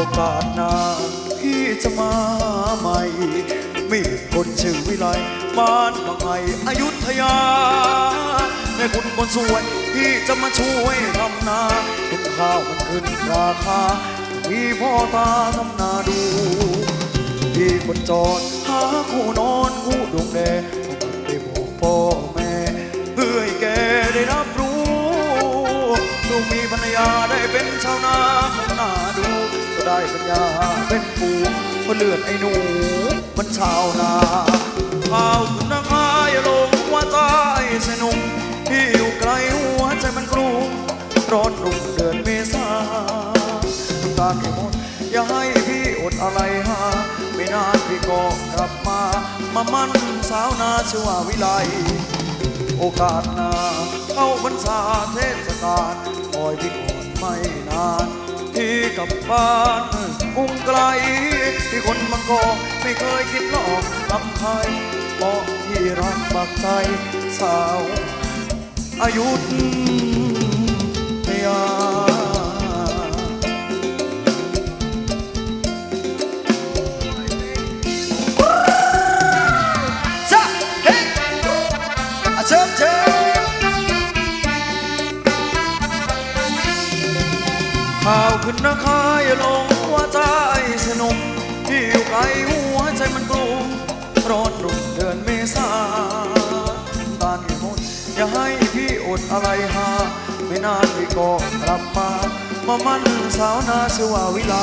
โอกาสหนาพี่จะมาใหม่ มีคนชื่อวิไลบ้านบางไออยุธยาแม่คุณคนสวยที่จะมาช่วยทำนาเห็นข้าวมันขึ้นราคามีพ่อตาทำนาดูที่คนจอดหาคู่นอนคู่ดวงแดงต้องได้บอกพ่อแม่เพื่อให้แกได้รับรู้ลูกมีภรรยาได้เป็นชาวนา ก็ได้ปัญญาเป็นปูเพราะเลือดไอ้หนู มันชาวนาข้าวขึ้นนาคายลงว่าใจสนุกที่อยู่ไกลหัวใจมันกลุ้มร้อนรุ่งเดือนเมษาน้ำตาแค่หมดอย่าให้พี่อดอะไรหาไม่นานพี่ก็กลับมา มามั่นสาวนาชื่อว่าวิไลโอกาสน้าเข้าพรรษาเทศกาลคอยพี่อนไม่นาน กับบ้านกรุงไกล ที่คนบางกอกไม่เคยคิดหลอกลำไทยเพราะที่รักปากใจสาวอายุทยา ข่าวขึ้นนะคาอย่าลงหัวใจสนุกที่อยู่ไกลหัวใจมันกลุ้มร้อนรุ่งเดือนเมษาตาที่หมดอย่าให้พี่อดอะไรหา ไม่นานพี่ก็กลับมา มามั่นสาวนาชื่อว่าวิไล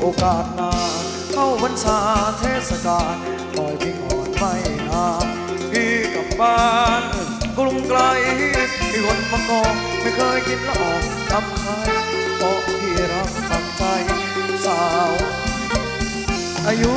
โอกาสนาเข้าพรรษาเทศกาลคอยพี่อ่อนไม่นานพี่กลับบ้านกรุงไกลที่คนบากอกไม่เคยคิดหลออกทำใคร รักปักใจสาวอายุ